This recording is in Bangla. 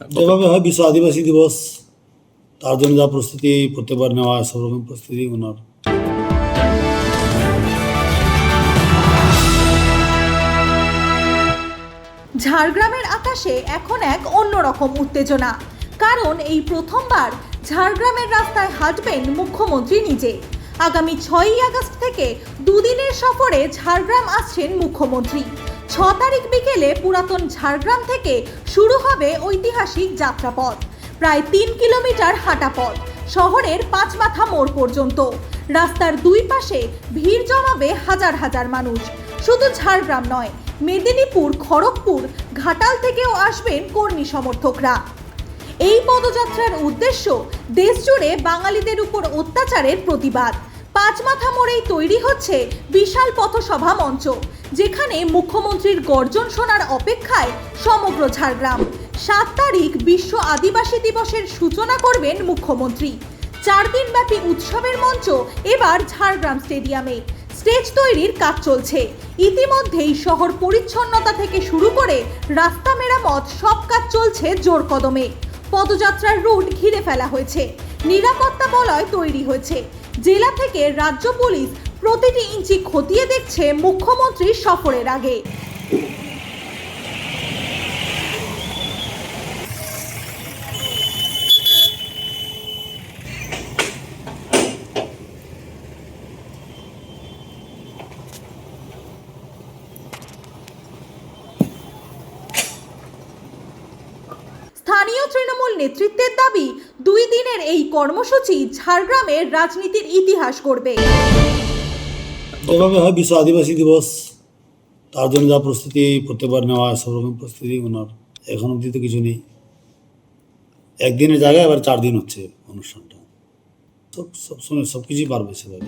যেভাবে হয়, বিশ্ব আদিবাসী দিবস, তার জন্য যা প্রস্তুতি, প্রত্যেকবার নেওয়া হয়, সব রকম প্রস্তুতি ওনার। ঝাড়গ্রামের আকাশে এখন এক অন্যরকম উত্তেজনা। কারণ এই প্রথমবার ঝাড়গ্রামের রাস্তায় হাঁটবেন মুখ্যমন্ত্রী নিজে। আগামী ছয়ই আগস্ট থেকে দুদিনের সফরে ঝাড়গ্রাম আসছেন মুখ্যমন্ত্রী। ছ তারিখ বিকেলে পুরাতন ঝাড়গ্রাম থেকে শুরু হবে ঐতিহাসিক যাত্রাপথ। প্রায় তিন কিলোমিটার হাঁটা পথ, শহরের পাঁচমাথা মোড় পর্যন্ত। রাস্তার দুই পাশে ভিড় জমাবে হাজার হাজার মানুষ। শুধু ঝাড়গ্রাম নয়, মেদিনীপুর, খড়গপুর, ঘাটাল থেকেও আসবেন কর্মী সমর্থকরা। এই পদযাত্রার উদ্দেশ্য দেশজুড়ে বাঙালিদের উপর অত্যাচারের প্রতিবাদ। পাঁচমাথা মোড়েই তৈরি হচ্ছে বিশাল পথসভা মঞ্চ, যেখানে মুখ্যমন্ত্রীর গর্জন শোনার অপেক্ষায় সমগ্র ঝাড়গ্রাম। সাত তারিখ বিশ্ব আদিবাসী দিবসের সূচনা করবেন মুখ্যমন্ত্রী। চার দিনব্যাপী উৎসবের মঞ্চ এবার ঝাড়গ্রাম স্টেডিয়ামে। স্টেজ তৈরির কাজ চলছে। ইতিমধ্যেই শহর পরিচ্ছন্নতা থেকে শুরু করে রাস্তা মেরামত সব কাজ চলছে জোর কদমে। পদযাত্রার রুট ঘিরে ফেলা হয়েছে। নিরাপত্তা বলয় তৈরি হয়েছে। জেলা থেকে রাজ্য পুলিশ প্রতিটি ইঞ্চি খতিয়ে দেখছে মুখ্যমন্ত্রীর সফরের আগে। স্থানীয় তৃণমূল নেতৃত্বের দাবি, দুই দিনের এই কর্মসূচি ঝাড়গ্রামের রাজনীতির ইতিহাস করবে যেভাবে হয় বিশ্ব আদিবাসী দিবস। তার জন্য যা প্রস্তুতি, প্রত্যেকবার নেওয়া হয় সব রকম প্রস্তুতি, ওনার এখন অবধি তো কিছু নেই। একদিনের জায়গায় এবার চার দিন হচ্ছে অনুষ্ঠানটা। সব সব সময় সব কিছুই পারবে সেভাবে।